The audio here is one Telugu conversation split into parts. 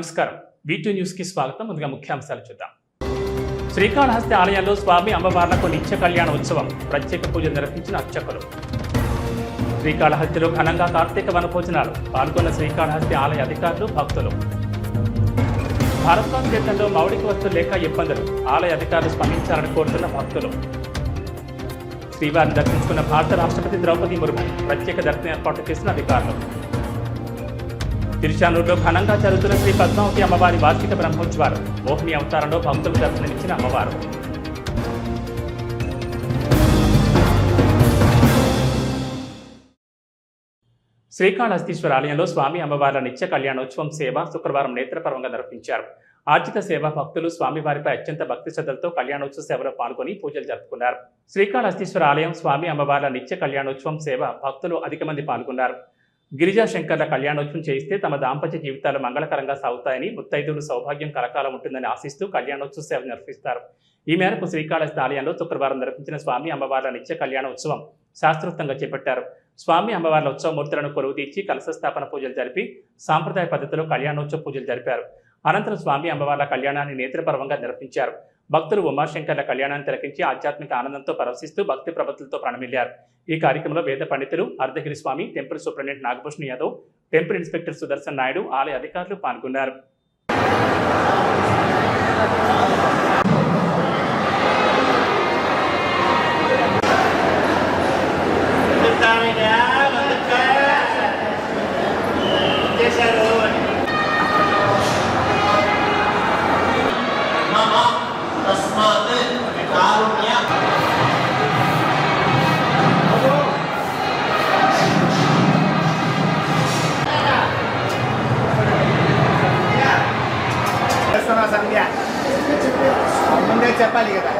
నమస్కారం. వీటూ న్యూస్కి స్వాగతం. ముందుగా ముఖ్యాంశాలు చూద్దాం. శ్రీకాళహస్తి ఆలయంలో స్వామి అమ్మవార్లకు నిత్య కళ్యాణ ఉత్సవం. ప్రత్యేక పూజలు నిర్వహించిన అర్చకులు. శ్రీకాళహస్తిలో ఘనంగా కార్తీక వనభోజనాలు పాల్గొన్న శ్రీకాళహస్తి ఆలయ అధికారులు భక్తులు. భారద్వాజ్ తీర్థంలో మౌలిక వస్తువులు లేక ఇబ్బందులు. ఆలయ అధికారులు స్పందించాలని కోరుతున్న భక్తులు. శ్రీవారిని దర్శించుకున్న భారత రాష్ట్రపతి ద్రౌపది ముర్ము ప్రత్యేక దర్శనం ఏర్పాటు చేసిన అధికారులు. తిరుచానూరులో ఘనంగా జరుగుతున్న శ్రీ పద్మావతి అమ్మవారి వార్షిక బ్రహ్మోత్సవాలు. మోహిని అవతారంలో భక్తులు దర్శనమిచ్చిన అమ్మవారు. శ్రీకాళహస్తీశ్వర ఆలయంలో స్వామి అమ్మవార్ల నిత్య కళ్యాణోత్సవం సేవ శుక్రవారం నేత్రపర్వంగా నిర్వహించారు ఆర్జిత సేవ భక్తులు స్వామివారిపై అత్యంత భక్తి శ్రద్ధలతో కళ్యాణోత్సవ సేవలో పాల్గొని పూజలు జరుపుకున్నారు. శ్రీకాళహస్తీశ్వర ఆలయం స్వామి అమ్మవార్ల నిత్య కళ్యాణోత్సవం సేవ భక్తులు అధిక మంది పాల్గొన్నారు. గిరిజా శంకర్ల కళ్యాణోత్సవం చేయిస్తే తమ దాంపత్య జీవితాలు మంగళకరంగా సాగుతాయని ముత్తైదువులు సౌభాగ్యం కలకాలం ఉంటుందని ఆశిస్తూ కళ్యాణోత్సవ సేవ నిర్వహిస్తారు. ఈ మేరకు శ్రీకాళహస్తి ఆలయంలో శుక్రవారం నిర్వహించిన స్వామి అమ్మవార్ల నిత్య కళ్యాణ ఉత్సవం శాస్త్రోక్తంగా చేపట్టారు. స్వామి అమ్మవార్ల ఉత్సవమూర్తులను కొలువు తీర్చి కలశ స్థాపన పూజలు జరిపి సాంప్రదాయ పద్ధతిలో కళ్యాణోత్సవ పూజలు జరిపారు. అనంతరం స్వామి అమ్మవార్ల కళ్యాణాన్ని నేత్రపర్వంగా నిర్వహించారు భక్తులు ఉమాశంకర్ల కళ్యాణాన్ని తిలకించి ఆధ్యాత్మిక ఆనందంతో పరవశిస్తూ భక్తి ప్రబతులతో ప్రణమిల్లారు ఈ కార్యక్రమంలో వేద పండితులు Ardhagiri Swamy temple superintendent Nagabhushan Yadav temple inspector Sudarshan Naidu ఆలయ అధికారులు పాల్గొన్నారు Yeah. చెప్పాలి కదా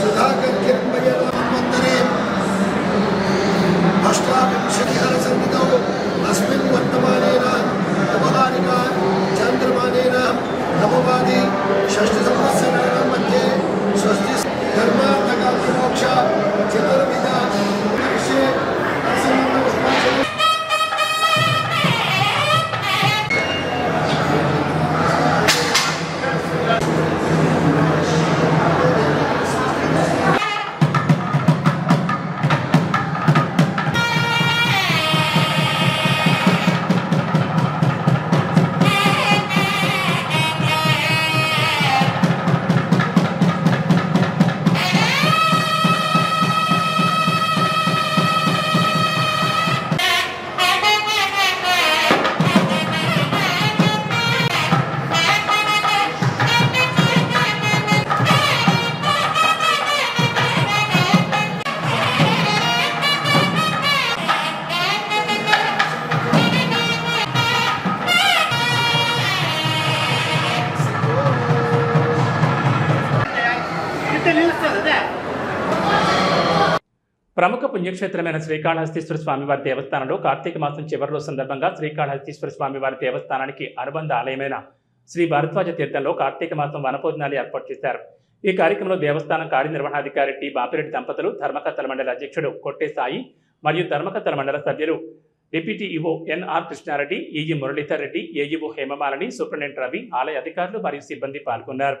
సుధాకర్ కిరణ్మయ రామమందిరే అష్టావింశతిహర సన్నిధౌ అస్మిన్ వర్తమానేన నవమానిన చంద్రమానేన నవమాది షష్ఠ పుణ్యక్షేత్రమైన శ్రీకాళహస్తీశ్వర స్వామివారి దేవస్థానంలో కార్తీక మాసం చివరిలో సందర్భంగా శ్రీకాళహస్తీశ్వర స్వామివారి దేవస్థానానికి అనుబంధ ఆలయమైన శ్రీ భారద్వాజ తీర్థంలో కార్తీక మాసం వనభోజనాలు ఏర్పాటు చేశారు. ఈ కార్యక్రమంలో దేవస్థానం కార్యనిర్వహణాధికారి టి. బాపిరెడ్డి దంపతులు ధర్మకర్తల మండలి అధ్యక్షుడు కొట్టే సాయి మరియు ధర్మకర్తల మండల సభ్యులు deputy EO NR Krishna Reddy EG Muralidhar Reddy AEO Hemamalini superintendent Ravi ఆలయ అధికారులు మరియు సిబ్బంది పాల్గొన్నారు.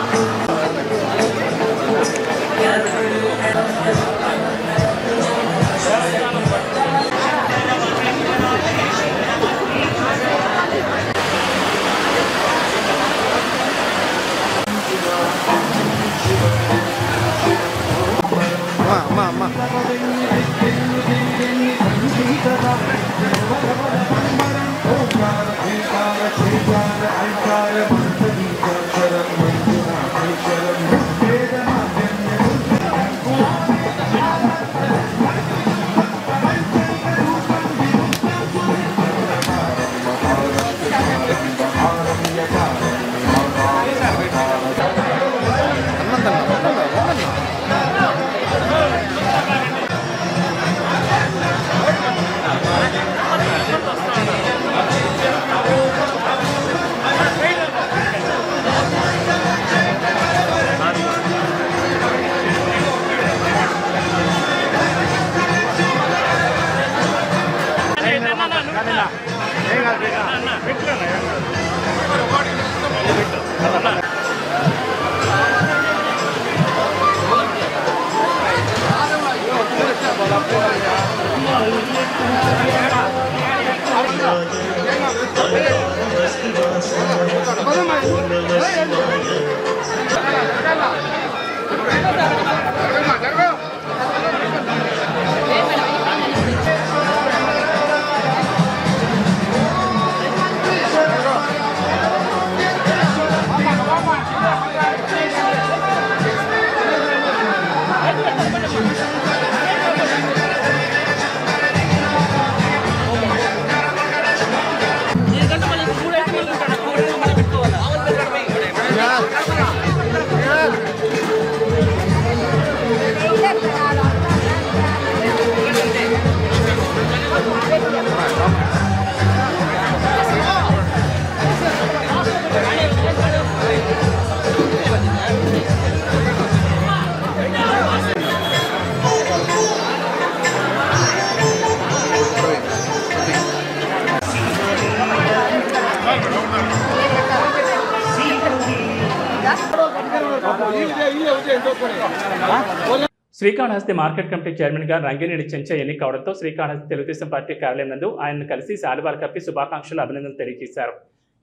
శ్రీకాళహస్తి మార్కెట్ కమిటీ చైర్మన్గా రంగినేని చెంచ ఎన్నిక కావడంతో శ్రీకాళహస్తి తెలుగుదేశం పార్టీ కార్యాలయం నందు ఆయనను కలిసి శాలువాలు కప్పి శుభాకాంక్షలు అభినందనలు తెలియజేశారు.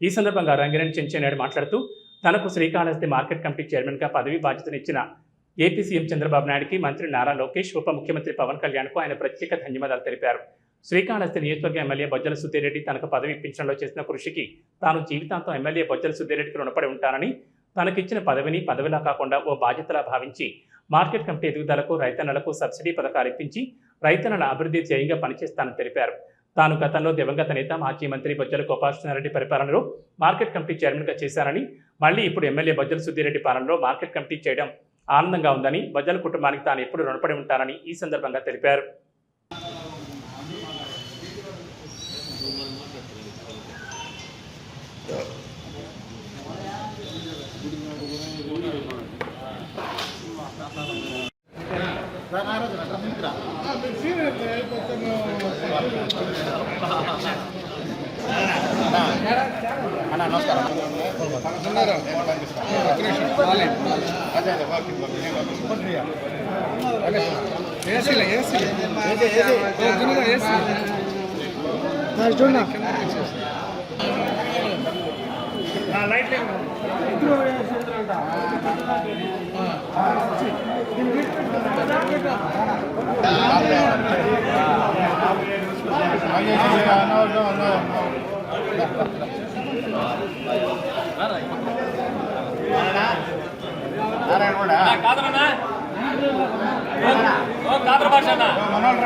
ఈ సందర్భంగా రంగినేని చెంచ నాయుడు మాట్లాడుతూ తనకు శ్రీకాళహస్తి మార్కెట్ కమిటీ చైర్మన్గా పదవి బాధ్యతనిచ్చిన ఏపీ సీఎం చంద్రబాబు నాయుడుకి మంత్రి నారా లోకేష్ ఉప ముఖ్యమంత్రి పవన్ కళ్యాణ్కు ఆయన ప్రత్యేక ధన్యవాదాలు తెలిపారు. శ్రీకాళహస్తి నియోజకవర్గ ఎమ్మెల్యే బొజ్జల సుద్దిరెడ్డి తనకు పదవి ఇప్పించడంలో చేసిన కృషికి తాను జీవితాంతం ఎమ్మెల్యే బొజ్జల సుద్దిరెడ్డికి రుణపడి ఉంటానని తనకిచ్చిన పదవిని పదవిలా కాకుండా ఓ బాధ్యతలా భావించి మార్కెట్ కమిటీ ఎదుగుదలకు రైతన్నలకు సబ్సిడీ పథకాలు ఇప్పించి రైతన్నల అభివృద్ధి ధ్యేయంగా పనిచేస్తానని తెలిపారు. తాను గతంలో దివంగత నేత మాజీ మంత్రి బొజ్జల గోపాలకృష్ణారెడ్డి పరిపాలనలో మార్కెట్ కమిటీ చైర్మన్గా చేశారని మళ్ళీ ఇప్పుడు ఎమ్మెల్యే బొజ్జల సుద్దిరెడ్డి పాలనలో మార్కెట్ కమిటీ చేయడం ఆనందంగా ఉందని బొజ్జల కుటుంబానికి తాను ఎప్పుడు రుణపడి ఉంటానని ఈ సందర్భంగా తెలిపారు. అన్న నమస్కారం అదే అదే వాకింగ్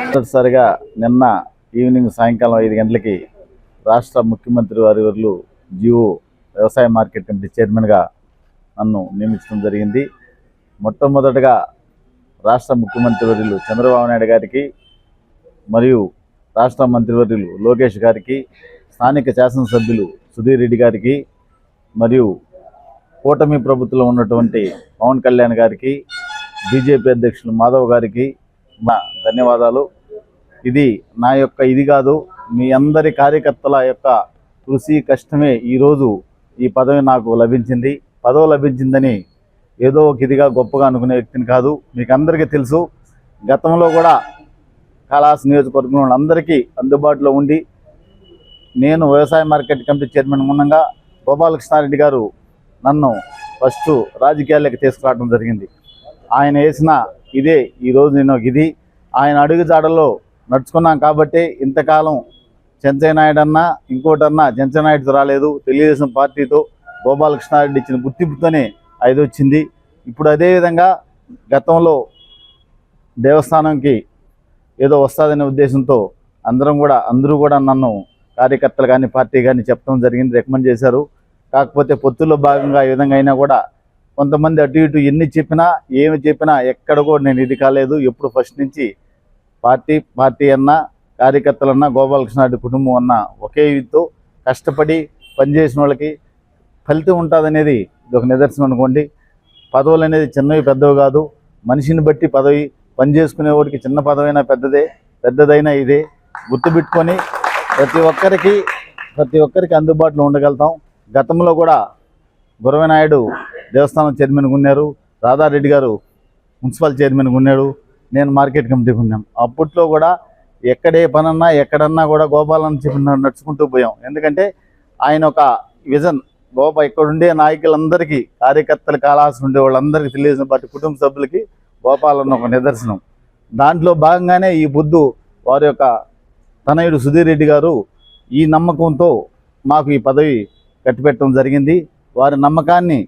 మొదటిసారిగా నిన్న ఈవినింగ్ సాయంకాలం ఐదు గంటలకి రాష్ట్ర ముఖ్యమంత్రి వారి వర్లు జీవో వ్యవసాయ మార్కెట్ కమిటీ చైర్మన్గా నన్ను నియమించడం జరిగింది. మొట్టమొదటగా రాష్ట్ర ముఖ్యమంత్రి వర్యులు చంద్రబాబు నాయుడు గారికి మరియు రాష్ట్ర మంత్రివర్యులు లోకేష్ గారికి స్థానిక శాసనసభ్యులు సుధీర్ రెడ్డి గారికి మరియు కూటమి ప్రభుత్వంలో ఉన్నటువంటి పవన్ కళ్యాణ్ గారికి బీజేపీ అధ్యక్షులు మాధవ్ గారికి మా ధన్యవాదాలు. ఇది నా యొక్క ఇది కాదు మీ అందరి కార్యకర్తల యొక్క కృషి కష్టమే ఈరోజు ఈ పదవి నాకు లభించింది. పదవి లభించిందని ఏదో ఒక ఇదిగా గొప్పగా అనుకునే వ్యక్తిని కాదు. మీకు అందరికీ తెలుసు. గతంలో కూడా కాళాస్ నియోజకవర్గం వాళ్ళందరికీ అందుబాటులో ఉండి నేను వ్యవసాయ మార్కెట్ కమిటీ చైర్మన్ ఉండగా గోపాలకృష్ణారెడ్డి గారు నన్ను ఫస్ట్ రాజకీయాల్లోకి తీసుకురావడం జరిగింది. ఆయన వేసిన ఇదే ఈరోజు నేను ఇది. ఆయన అడుగు జాడల్లో నడుచుకున్నాం కాబట్టి ఇంతకాలం చెంచయ్య నాయుడు అన్నా ఇంకోటన్నా చెంచయ్య నాయుడుతో రాలేదు. తెలుగుదేశం పార్టీతో గోపాలకృష్ణారెడ్డి ఇచ్చిన గుర్తింపుతోనే ఐదు వచ్చింది ఇప్పుడు అదేవిధంగా గతంలో దేవస్థానంకి ఏదో వస్తుందనే ఉద్దేశంతో అందరం కూడా అందరూ కూడా నన్ను కార్యకర్తలు కానీ పార్టీ కానీ చెప్పడం జరిగింది రికమెండ్ చేశారు. కాకపోతే పొత్తుల్లో భాగంగా ఈ విధంగా అయినా కూడా కొంతమంది అటు ఇటు ఎన్ని చెప్పినా ఏమి చెప్పినా ఎక్కడ కూడా నేను ఇది కాలేదు. ఎప్పుడు ఫస్ట్ నుంచి పార్టీ పార్టీ అన్నా కార్యకర్తలన్నా గోపాలకృష్ణారెడ్డి కుటుంబం అన్న ఒకే ఇదితో కష్టపడి పనిచేసిన వాళ్ళకి ఫలితం ఉంటుందనేది ఇది ఒక నిదర్శనం అనుకోండి. పదవులు అనేది చిన్నవి పెద్దవి కాదు. మనిషిని బట్టి పదవి పని చేసుకునేవాడికి చిన్న పదవైనా పెద్దదే పెద్దదైనా ఇదే. గుర్తుపెట్టుకొని ప్రతి ఒక్కరికి ప్రతి ఒక్కరికి అందుబాటులో ఉండగలుగుతాం. గతంలో కూడా గురవనాయుడు దేవస్థానం చైర్మన్గా ఉన్నారు. రాధారెడ్డి గారు మున్సిపల్ చైర్మన్గా ఉన్నాడు నేను మార్కెట్ కమిటీకి ఉన్నాను అప్పట్లో కూడా ఎక్కడే పనన్నా ఎక్కడన్నా కూడా గోపాలని చెప్పి నడుచుకుంటూ పోయాం. ఎందుకంటే ఆయన ఒక విజన్. గోప ఇక్కడ ఉండే నాయకులందరికీ కార్యకర్తలు కాలాల్సి ఉండే వాళ్ళందరికీ తెలియజేసిన పార్టీ కుటుంబ సభ్యులకి గోపాలన్న ఒక నిదర్శనం. దాంట్లో భాగంగానే ఈ బుద్ధు వారి యొక్క తనయుడు సుధీర్ రెడ్డి గారు ఈ నమ్మకంతో మాకు ఈ పదవి కట్టిపెట్టడం జరిగింది. వారి నమ్మకాన్ని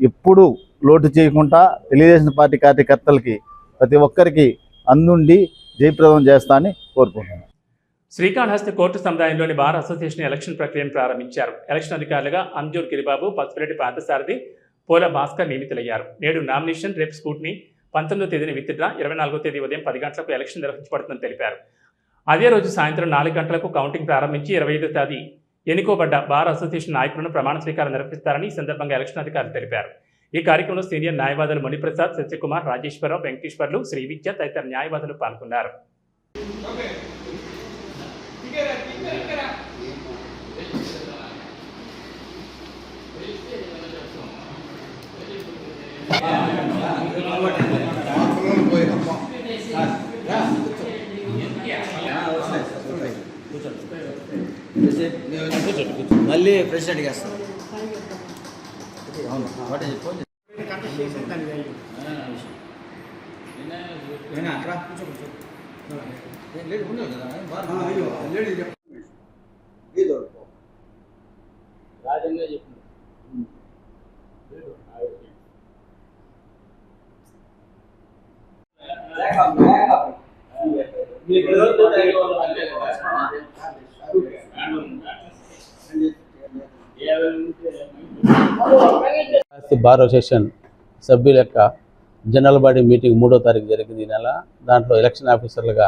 ఎప్పుడూ లోటు చేయకుండా తెలుగుదేశం పార్టీ కార్యకర్తలకి ప్రతి ఒక్కరికి అందుండి జయప్రదం చేస్తా అని కోరుకుంటున్నాను. శ్రీకాళహస్తి కోర్టు సముదాయంలోని బార్ అసోసియేషన్ ఎలక్షన్ ప్రక్రియను ప్రారంభించారు. ఎలక్షన్ అధికారులుగా అంజూర్ గిరిబాబు పసుపురెడ్డి పార్థసారథి పోల భాస్కర్ నియమితులయ్యారు. నేడు నామినేషన్ రేపు స్కూట్ని పంతొమ్మిదో తేదీని విత్డ్రా ఇరవై నాలుగో తేదీ ఉదయం పది గంటలకు ఎలక్షన్ నిర్వహించబడుతుందని తెలిపారు. అదే రోజు సాయంత్రం నాలుగు గంటలకు కౌంటింగ్ ప్రారంభించి ఇరవై ఐదో తేదీ ఎన్నుకోబడ్డ బార్ అసోసియేషన్ నాయకులను ప్రమాణ స్వీకారం నిర్వహిస్తారని ఈ సందర్భంగా ఎలక్షన్ అధికారులు తెలిపారు. ఈ కార్యక్రమంలో సీనియర్ న్యాయవాదులు మణిప్రసాద్ సత్యకుమార్ రాజేశ్వరరావు వెంకటేశ్వర్లు శ్రీ విద్య తదితర న్యాయవాదులు పాల్గొన్నారు. ప్రెసిడెంట్ చేస్తాం అవును. వాట్ ఈస్ ఫోన్ రాజంగా చెప్పు. ఆస్తి బార్ అసోసియేషన్ సభ్యుల యొక్క జనరల్ బాడీ మీటింగ్ మూడో తారీఖు జరిగింది ఈ నెల. దాంట్లో ఎలక్షన్ ఆఫీసర్లుగా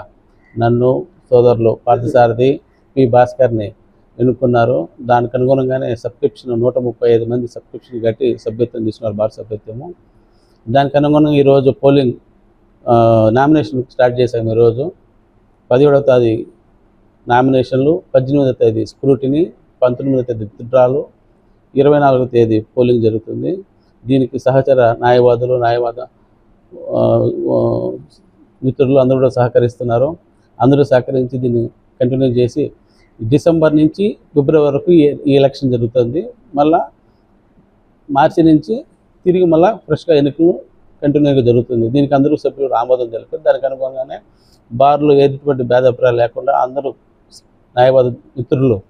నన్ను సోదరులు పార్థసారథి పి భాస్కర్ని ఎన్నుకున్నారు. దానికి అనుగుణంగానే సబ్స్క్రిప్షన్ నూట ముప్పై ఐదు మంది సబ్స్క్రిప్షన్ కట్టి సభ్యత్వం తీసుకున్నారు భారత సభ్యత్వము. దానికి అనుగుణంగా ఈరోజు పోలింగ్ నామినేషన్ స్టార్ట్ చేశాము ఈరోజు. పదిహేడవ తేదీ నామినేషన్లు పద్దెనిమిదవ తేదీ స్క్రూటిని పంతొమ్మిదవ తేదీ విత్డ్రాలు ఇరవై నాలుగో తేదీ పోలింగ్ జరుగుతుంది. దీనికి సహచర న్యాయవాదులు న్యాయవాద మిత్రులు అందరూ కూడా సహకరిస్తున్నారు. అందరూ సహకరించి దీన్ని కంటిన్యూ చేసి డిసెంబర్ నుంచి ఫిబ్రవరి వరకు ఈ- ఎలక్షన్ జరుగుతుంది. మళ్ళా మార్చి నుంచి తిరిగి మళ్ళా ఫ్రెష్గా ఎన్నికలు కంటిన్యూగా జరుగుతుంది. దీనికి అందరూ సభ్యులు ఆమోదం తెలిపారు. దానికి అనుగుణంగానే బార్లు ఎటువంటి భేదాభిప్రాయాలు లేకుండా అందరూ న్యాయవాద మిత్రులు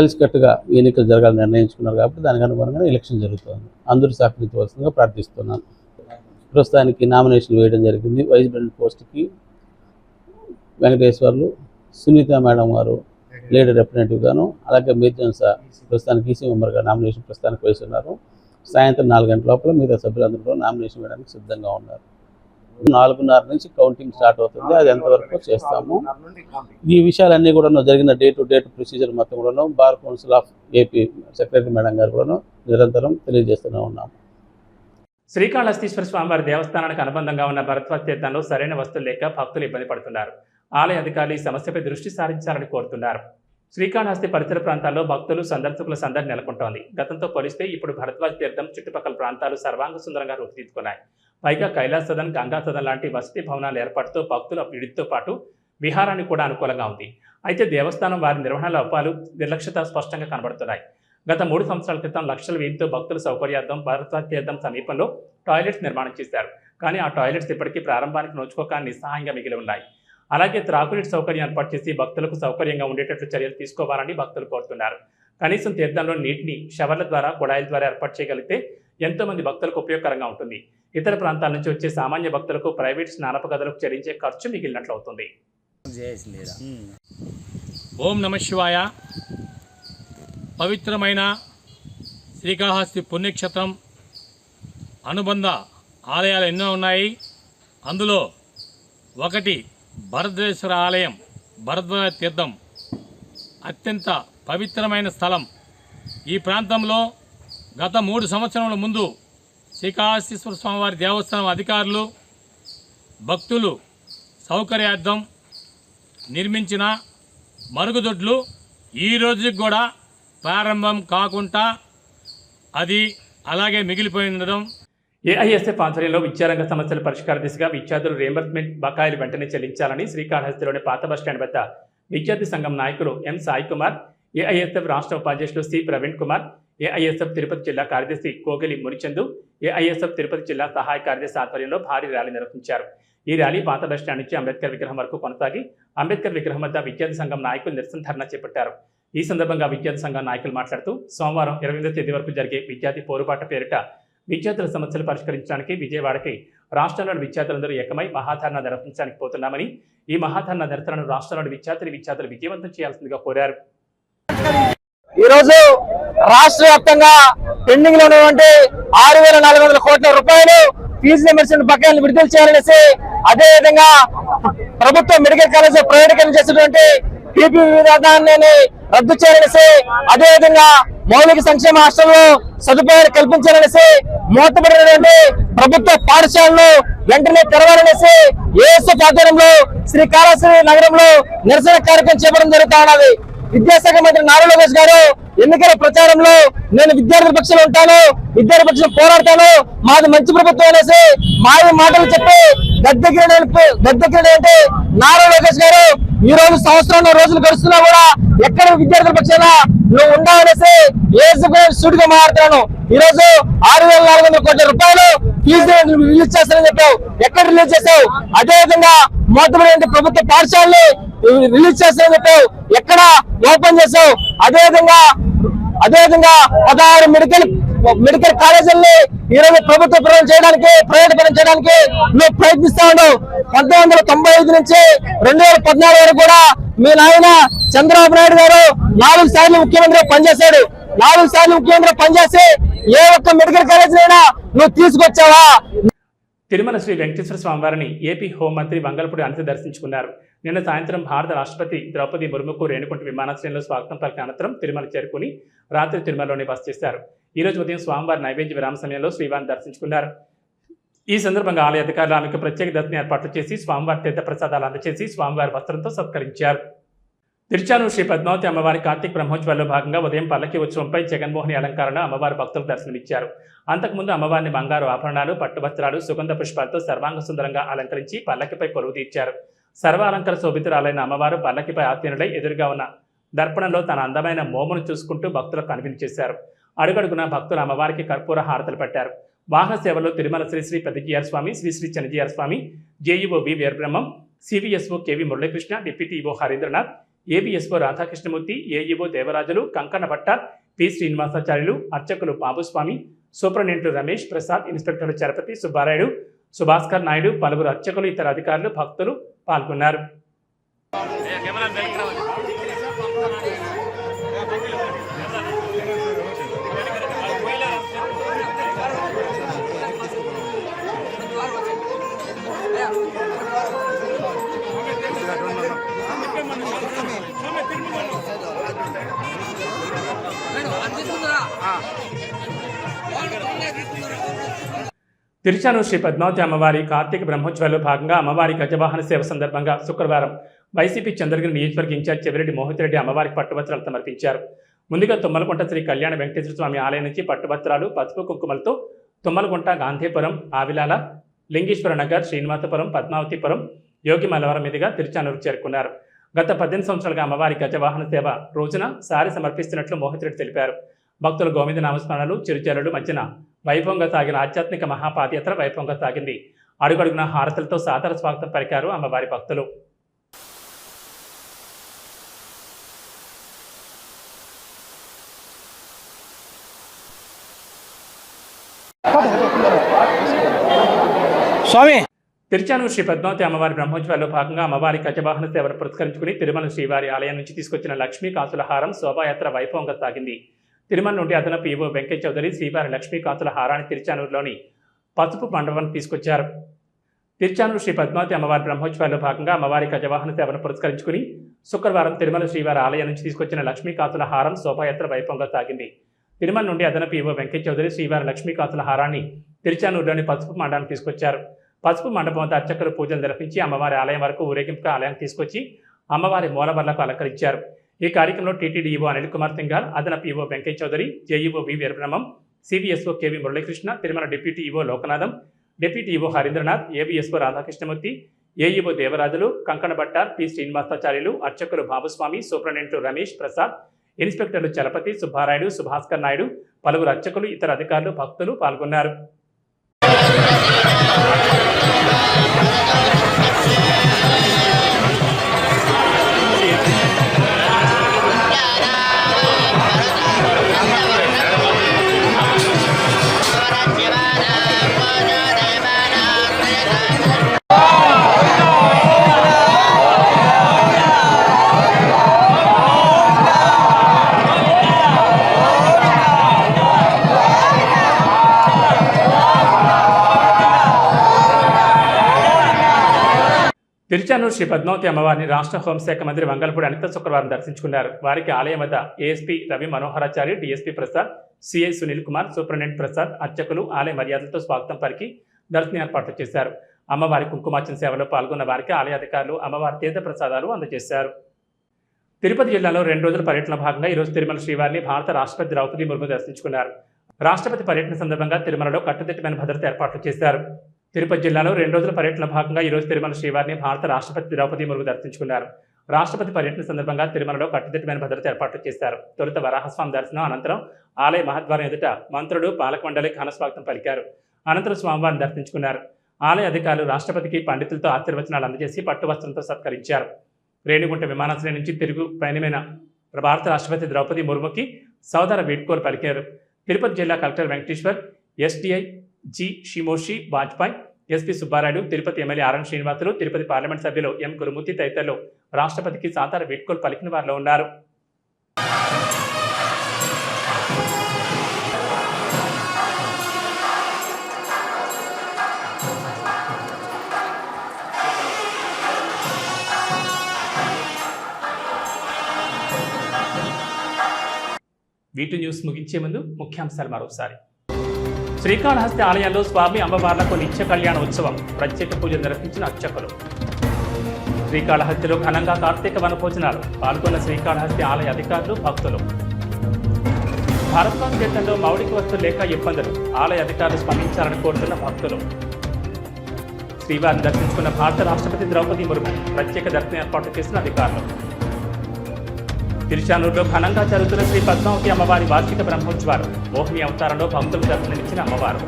కలిసికట్టుగా ఎన్నికలు జరగాలని నిర్ణయించుకున్నారు కాబట్టి దానికి అనుగుణంగా ఎలక్షన్ జరుగుతుంది. అందరూ సహకరించవలసిందిగా ప్రార్థిస్తున్నాను. ప్రస్తుతానికి నామినేషన్ వేయడం జరిగింది. వైస్ ప్రెసిడెంట్ పోస్ట్కి వెంకటేశ్వర్లు సునీత మేడం గారు లీడర్ రిప్రజెంటేటివ్గాను అలాగే మీర్జన్ సార్ ప్రస్తుతానికి ఈసీ మెంబర్గా నామినేషన్ ప్రస్తుతానికి వేసి ఉన్నారు సాయంత్రం నాలుగు గంటల లోపల మిగతా సభ్యులందరూ నామినేషన్ వేయడానికి సిద్ధంగా ఉన్నారు. నాలుగున్నర నుంచి కౌంటింగ్ స్టార్ట్ అవుతుంది. అది ఎంతవరకు చేస్తాము? ఈ విషయాలన్నీ కూడా జరిగిన డే టు డే ప్రొసీజర్ మొత్తం కూడాను bar council of AP secretary madam గారు కూడాను నిరంతరం తెలియజేస్తూనే ఉన్నాము. శ్రీకాళహస్తీశ్వర స్వామివారి దేవస్థానానికి అనుబంధంగా ఉన్న భరద్వాజ తీర్థంలో సరైన వస్తువులు లేక భక్తులు ఇబ్బంది పడుతున్నారు. ఆలయ అధికారులు ఈ సమస్యపై దృష్టి సారించాలని కోరుతున్నారు. శ్రీకాళహస్తి పరిసర ప్రాంతాల్లో భక్తులు సందర్శకుల సందడి నెలకొంటోంది. గతంతో పోలిస్తే ఇప్పుడు భరద్వాజ తీర్థం చుట్టుపక్కల ప్రాంతాలు సర్వాంగ సుందరంగా రూపుదిద్దుకున్నాయి. పైగా కైలాస సదన్ గంగా సదన్ లాంటి వసతి భవనాల ఏర్పాటుతో భక్తుల వీడితో పాటు విహారానికి కూడా అనుకూలంగా ఉంది. అయితే దేవస్థానం వారి నిర్వహణ లోపాలు నిర్లక్ష్యత స్పష్టంగా కనబడుతున్నాయి. గత మూడు సంవత్సరాల క్రితం లక్షల వ్యయంతో భక్తుల సౌకర్యార్థం భరద్వాజ తీర్థం సమీపంలో టాయిలెట్స్ నిర్మాణం చేశారు. కానీ ఆ టాయిలెట్స్ ఇప్పటికీ ప్రారంభానికి నోచుకోక నిస్సహాయంగా మిగిలి ఉన్నాయి. అలాగే త్రాగునీటి సౌకర్యం ఏర్పాటు చేసి భక్తులకు సౌకర్యంగా ఉండేటట్లు చర్యలు తీసుకోవాలని భక్తులు కోరుతున్నారు. కనీసం తీర్థంలో నీటిని షవర్ల ద్వారా కుళాయిల ద్వారా ఏర్పాటు చేయగలిగితే ఎంతోమంది భక్తులకు ఉపయోగకరంగా ఉంటుంది. ఇతర ప్రాంతాల నుంచి వచ్చే సామాన్య భక్తులకు ప్రైవేట్ స్నానప గదులకు చెల్లించే ఖర్చు మిగిలినట్లు అవుతుంది ఓం నమ శివాయ. పవిత్రమైన శ్రీకాళహస్తి పుణ్యక్షేత్రం అనుబంధ ఆలయాలు ఎన్నో ఉన్నాయి. అందులో ఒకటి భరద్వేశ్వర ఆలయం భరద్వాజ తీర్థం. అత్యంత పవిత్రమైన స్థలం. ఈ ప్రాంతంలో గత మూడు సంవత్సరముల ముందు శ్రీకాళహస్తీశ్వర స్వామివారి దేవస్థానం అధికారులు భక్తులు సౌకర్యార్థం నిర్మించిన మరుగుదొడ్లు ఈ రోజుకి కూడా ప్రారంభం కాకుండా అది అలాగే మిగిలిపోయి ఉండడం ఏఐఎస్ఎఫ్ ఆధ్వర్యంలో విద్యారంగ సమస్యల పరిష్కార దిశగా విద్యార్థులు రియంబర్స్మెంట్ బకాయిలు వెంటనే చెల్లించాలని శ్రీకాళహస్తిలోని పాత బస్టాండ్ వద్ద విద్యార్థి సంఘం నాయకులు ఎం సాయి కుమార్ ఏఐఎస్ఎఫ్ రాష్ట్ర ఉపాధ్యక్షులు సి ప్రవీణ్ కుమార్ ఏఐఎస్ఎఫ్ తిరుపతి జిల్లా కార్యదర్శి కోగలి మునిచందు ఏఐఎస్ఎఫ్ తిరుపతి జిల్లా సహాయ కార్యదర్శి ఆధ్వర్యంలో భారీ ర్యాలీ నిర్వహించారు. ఈ ర్యాలీ పాత బస్టాండ్ నుంచి అంబేద్కర్ విగ్రహం వరకు కొనసాగి అంబేద్కర్ విగ్రహం వద్ద విద్యార్థి సంఘం నాయకులు నిరసన ధర్నా చేపట్టారు. ఈ సందర్భంగా విద్యార్థి సంఘం నాయకులు మాట్లాడుతూ సోమవారం ఇరవై ఎనిమిదో తేదీ వరకు జరిగే విద్యార్థి పోరుబాట పేరిట విద్యార్థుల సమస్యలు పరిష్కరించడానికి విజయవాడకి రాష్ట్రంలోని విద్యార్థులందరూ ఏకమై మహాధారణ నిర్వహించడానికి పోతున్నామని ఈ మహాధారణ నిరసనను రాష్ట్రంలోని విద్యార్థులు విద్యార్థులు విజయవంతం చేయాల్సిందిగా కోరారు. ఈరోజు రాష్ట్ర వ్యాప్తంగా పెండింగ్లో ఉన్నటువంటి ఆరు వేల నాలుగు వందల కోట్ల రూపాయలు ఫీజు రిమర్షన్ బకాయిలను విడుదల చేయాలనేసి అదే విధంగా ప్రభుత్వ మెడికల్ కాలేజ్ ప్రైవేటీకరణ చేసినటువంటి పీపీ విధానాన్ని రద్దు చేయాలనేసి అదే విధంగా మౌలిక సంక్షేమ హాస్టల్లో సదుపాయాలు కల్పించాలనేసి మూతపడినటువంటి ప్రభుత్వ పాఠశాలను వెంటనే తెరవాలనేసి ఏఎస్ఎఫ్ ఆధ్వర్యంలో శ్రీకాళహస్తి నగరంలో నిరసన కార్యక్రమం చేపడం జరుగుతా ఉన్నది. విద్యాశాఖ మంత్రి నారా లోకేష్ గారు ఎన్నికల ప్రచారంలో నేను విద్యార్థుల పక్షంలో ఉంటాను విద్యార్థి పక్షంలో పోరాడతాను. మాది మంచి ప్రభుత్వం అనేసి మాది మాటలు చెప్పి గద్దెక్కిన గద్దెక్కిన అంటే నారా లోకేష్ గారు ఈ రోజు సంవత్సరంలో రోజులు గడుస్తున్నా కూడా ఎక్కడ విద్యార్థుల పక్షాన నువ్వు ఉండాలనేసి ఏ సూటిగా మాట్లాడుతాను ఈ రోజు ఆరు వేల నాలుగు వందల కోట్ల రూపాయలు ఫీజు రిలీజ్ చేస్తానని చెప్పావు. ఎక్కడ రిలీజ్ చేసావు అదే విధంగా మొత్తమైన ప్రభుత్వ పాఠశాలని రిలీజ్ చేస్తానని చెప్పావు ఎక్కడ ఓపెన్ చేసావు? అదే విధంగా అదే విధంగా పదహారు మెడికల్ మెడికల్ కాలేజీల్ని ఈ ప్రభుత్వ పరం చేయడానికి ప్రైవేట్ పరం చేయడానికి నువ్వు ప్రయత్నిస్తా ఉన్నావు. పంతొమ్మిది వందల తొంభై ఐదు నుంచి రెండు వేల పద్నాలుగు వరకు కూడా మీ నాయన చంద్రబాబు నాయుడు గారు నాలుగు సార్లు ముఖ్యమంత్రి పనిచేశాడు. నాలుగు సార్లు ముఖ్యమంత్రి పనిచేసి ఏ ఒక్క మెడికల్ కాలేజీనైనా నువ్వు తీసుకొచ్చావా? తిరుమల శ్రీ వెంకటేశ్వర స్వామివారిని ఏపీ హోంమంత్రి వంగలపూడి అంత దర్శించుకున్నారు. నిన్న సాయంత్రం భారత రాష్ట్రపతి ద్రౌపది ముర్ముకు రేణుకుంట విమానాశ్రయంలో స్వాగతం పలికిన అనంతరం తిరుమల చేరుకుని రాత్రి తిరుమలలోనే బస చేశారు. ఈ రోజు ఉదయం స్వామివారి నైవేద్య విరామ సమయంలో శ్రీవారిని దర్శించుకున్నారు. ఈ సందర్భంగా ఆలయ అధికారులు ఆమెకు ప్రత్యేక దర్శన ఏర్పాట్లు చేసి స్వామివారి తీర్థ ప్రసాదాలు అందజేసి స్వామివారి వస్త్రంతో సత్కరించారు. తిరుచానూరు శ్రీ పద్మావతి అమ్మవారి కార్తీక బ్రహ్మోత్సవాల్లో భాగంగా ఉదయం పల్లకి ఉత్సవంపై జగన్మోహన్ అలంకారంలో అమ్మవారి భక్తులకు దర్శనమిచ్చారు. అంతకుముందు అమ్మవారిని బంగారు ఆభరణాలు పట్టువస్త్రాలు సుగంధ పుష్పాలతో సర్వాంగ సుందరంగా అలంకరించి పల్లకిపై కొలువు తీర్చారు. సర్వ అలంకర శోభితురాలైన అమ్మవారు పల్లకిపై ఆసీనుడై ఎదురుగా ఉన్న దర్పణంలో తన అందమైన మోమును చూసుకుంటూ భక్తులకు కనిపించేశారు అడుగడుగున భక్తులు అమ్మవారికి కర్పూర హారతలు పెట్టారు. వాహన సేవలో Tirumala Sri Sri Pedda Jeeyar Swamy Sri Sri Chinna Jeeyar Swamy JEO V Veerabrahmam CVSO KV Muralikrishna deputy EO Harindranath ABSO Radhakrishnamurthy AEO Devarajulu Kankana Bhatta P Srinivasacharyulu అర్చకులు బాబుస్వామి సూపరింటెండెంట్లు రమేష్ ప్రసాద్ ఇన్స్పెక్టర్లు చరపతి సుబ్బారాయుడు సుభాస్కర్ నాయుడు పలువురు అర్చకులు ఇతర అధికారులు భక్తులు పాల్గొన్నారు. తిరుచానూరు శ్రీ పద్మావతి అమ్మవారి కార్తీక బ్రహ్మోత్సవాల్లో భాగంగా అమ్మవారి గజవాహన సేవ సందర్భంగా శుక్రవారం వైసీపీ చంద్రగిరి నియోజకవర్గ ఇన్ఛార్జ్ చెవిరెడ్డి మోహిత్ అమ్మవారికి పట్టువస్త్రాలు సమర్పించారు. ముందుగా తుమ్మలకుంట శ్రీ కళ్యాణ వెంకటేశ్వర స్వామి ఆలయం నుంచి పట్టువస్త్రాలు పసుపు కుంకుమలతో తుమ్మలకుంట గాంధీపురం ఆవిలాల లింగేశ్వర నగర్ శ్రీనివాసపురం పద్మావతిపురం యోగి మలవరం మీదుగా తిరుచానూరు చేరుకున్నారు. గత పద్దెనిమిది సంవత్సరాలుగా అమ్మవారి గజవాహన సేవ రోజున సారి సమర్పిస్తున్నట్లు మోహిత్ రెడ్డి తెలిపారు. భక్తులు గోవింద నామస్మరణలు చిరుచరుడు మధ్యన వైభవంగా సాగిన ఆధ్యాత్మిక మహాపాదయాత్ర వైభవంగా సాగింది. అడుగడుగున హారతులతో సాదర స్వాగతం పలికారు అమ్మవారి భక్తులు. స్వామి! తిరుచానూరు శ్రీ పద్మావతి అమ్మవారి బ్రహ్మోత్సవాల్లో భాగంగా అమ్మవారి గజవాహన సేవను పురస్కరించుకుని తిరుమల శ్రీవారి ఆలయం నుంచి తీసుకొచ్చిన లక్ష్మీ కాసుల హారం శోభాయాత్ర వైభవంగా సాగింది. తిరుమల నుండి అదనపు ఈవో వెంకయ్య చౌదరి శ్రీవారి లక్ష్మీకాంతుల హారాన్ని తిరుచానూరులోని పసుపు మండపాన్ని తీసుకొచ్చారు. తిరుచానూరు శ్రీ పద్మావతి అమ్మవారి బ్రహ్మోత్సవాల్లో భాగంగా అమ్మవారి గజవాహన సేవను పురస్కరించుకుని శుక్రవారం తిరుమల శ్రీవారి ఆలయం నుంచి తీసుకొచ్చిన లక్ష్మీకాతుల హారం శోభాయాత్ర వైభవంగా సాగింది. తిరుమల నుండి అదనపు ఈవో వెంకయ్య చౌదరి శ్రీవారి లక్ష్మీకాతుల హారాన్ని తిరుచానూరులోని పసుపు మండపానికి తీసుకొచ్చారు. పసుపు మండపం వద్ద అర్చకులు పూజలు నిర్వహించి అమ్మవారి ఆలయం వరకు ఊరేగింపుగా ఆలయానికి తీసుకొచ్చి అమ్మవారి మూలబర్లకు అలంకరించారు. ఈ కార్యక్రమంలో టీటీడీ ఈవో అనిల్ కుమార్ తింగాల్ అదనపు EO Venkaiah Chowdary JEO V Veerabrahmam CVSO KV Muralikrishna Tirumala deputy EO Lokanatham deputy EO Harindranath ABSO Radhakrishnamurthy AEO Devarajulu Kankanabhattar P Srinivasacharyulu అర్చకులు బాబుస్వామి సూపరింటెండెంట్లు రమేష్ ప్రసాద్ ఇన్స్పెక్టర్లు చలపతి సుబ్బారాయుడు సుభాస్కర్ నాయుడు పలువురు అర్చకులు ఇతర అధికారులు భక్తులు పాల్గొన్నారు. తిరుచానూరు శ్రీ పద్మావతి అమ్మవారిని రాష్ట్ర హోంశాఖ మంత్రి మంగళపూడి అనిత శుక్రవారం దర్శించుకున్నారు. వారికి ఆలయం వద్ద ASP Ravi Manoharachari DSP Prasad CI Sunil Kumar superintendent Prasad అర్చకులు ఆలయ మర్యాదలతో స్వాగతం పలికి దర్శన ఏర్పాట్లు చేశారు. అమ్మవారి కుంకుమార్చన సేవలో పాల్గొన్న వారికి ఆలయ అధికారులు అమ్మవారి తీర్థ ప్రసాదాలు అందజేశారు. తిరుపతి జిల్లాలో రెండు రోజుల పర్యటన భాగంగా ఈరోజు తిరుమల శ్రీవారిని భారత రాష్ట్రపతి ద్రౌపది ముర్ము దర్శించుకున్నారు. రాష్ట్రపతి పర్యటన సందర్భంగా తిరుమలలో కట్టుదిట్టమైన భద్రత ఏర్పాట్లు చేశారు. తిరుపతి జిల్లాలో రెండు రోజుల పర్యటన భాగంగా ఈరోజు తిరుమల శ్రీవారిని భారత రాష్ట్రపతి ద్రౌపది ముర్ము దర్శించుకున్నారు. రాష్ట్రపతి పర్యటన సందర్భంగా తిరుమలలో కట్టుదిట్టమైన భద్రత ఏర్పాట్లు చేశారు. తొలుత వరాహస్వామి దర్శనం అనంతరం ఆలయ మహద్వారం ఎదుట మంత్రులు పాలక మండలి ఘనస్వాగతం పలికారు. అనంతరం స్వామివారిని దర్శించుకున్నారు. ఆలయ అధికారులు రాష్ట్రపతికి పండితులతో ఆశీర్వచనాలు అందజేసి పట్టు వస్త్రంతో సత్కరించారు. రేణిగుంట విమానాశ్రయం నుంచి తిరుగు పయనమైన భారత రాష్ట్రపతి ద్రౌపది ముర్ముకి సోదర వీడ్కోలు పలికారు. తిరుపతి జిల్లా collector Venkateswar SDI G Shimoshi Vajpayee SP Subbarayudu Tirupati MLA RN Srinivasulu Tirupati parliament సభ్యులు ఎం గురుమూర్తి తదితరులు రాష్ట్రపతికి సాధారణ వీడ్కోలు పలికిన వారిలో ఉన్నారు. వీటి న్యూస్ ముగించే ముందు ముఖ్యాంశాలు మరోసారి. శ్రీకాళహస్తి ఆలయంలో స్వామి అమ్మవార్లకు నిత్య కళ్యాణ ఉత్సవం. ప్రత్యేక పూజలు నిర్వహించిన అర్చకులు. శ్రీకాళహస్తిలో ఘనంగా కార్తీక వనభోజనాలు పాల్గొన్న శ్రీకాళహస్తి ఆలయ అధికారులు భక్తులు. భారత్వాన్ దేశంలో మౌలిక వస్తువులు లేక ఇబ్బందులు. ఆలయ అధికారులు స్పందించాలని కోరుతున్న భక్తులు. శ్రీవారిని దర్శించుకున్న భారత రాష్ట్రపతి ద్రౌపది ముర్ము ప్రత్యేక దర్శన ఏర్పాటు చేసిన అధికారులు. తిరుచానూరులో ఘనంగా జరుగుతున్న శ్రీ పద్మావతి అమ్మవారి వార్షిక బ్రహ్మోత్సవాలు. మోహిని అవతారంలో భక్తులు దర్శనమిచ్చిన అమ్మవారు.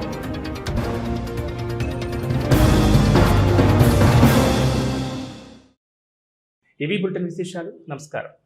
ఇవి బులెటిన్ విశేషాలు. నమస్కారం.